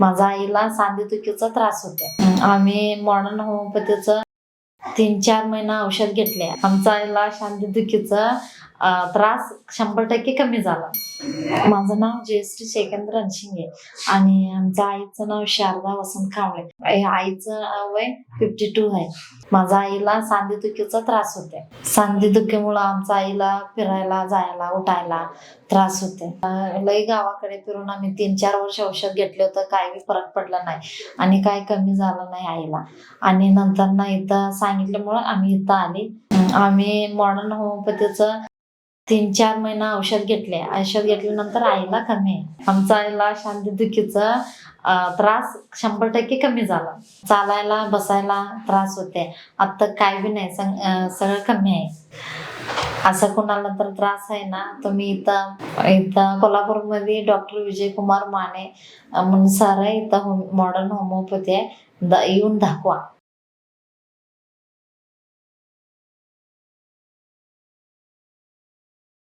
माझ्या आईला सांधेदुखीचा त्रास होते आम्ही मॉडर्न होमिओपॅथीचं तीन चार महिना औषध घेतले आमच्या आईला सांधेदुखीचा अं, त्रास शंभर टक्के कमी झाला. माझं नाव जयश्री शेकेंद्र रणशिंगे आणि आमच्या आईचं नाव शारदा वसंत कावळे आईचं वय फिफ्टी टू आहे. माझ्या आईला सांधेदुखीचा त्रास होते. सांधेदुखीमुळं आमच्या आईला फिरायला जायला उठायला त्रास होते. लई गावाकडे फिरून आम्ही तीन चार वर्ष औषध घेतले होतं काही फरक पडला नाही आणि काय कमी झालं नाही आईला. आणि नंतर ना इथं सांगितल्यामुळं आम्ही इथं आली. आम्ही मॉडर्न होमिओपॅथीचं तीन चार महिना औषध घेतले. औषध घेतल्यानंतर आईला कमी. आहे आमच्या आईला शांतीदुखीचा त्रास शंभर टक्के कमी झाला. चालायला बसायला त्रास होते. आता काय बी नाही सग- सगळं कमी आहे. असं कोणाला तर त्रास आहे ना तुम्ही इथं इथं कोल्हापूरमध्ये डॉक्टर विजय कुमार माने म्हणून सर आहे इथं मॉडर्न होमिओपॅथी आहे. द- येऊन दाखवा.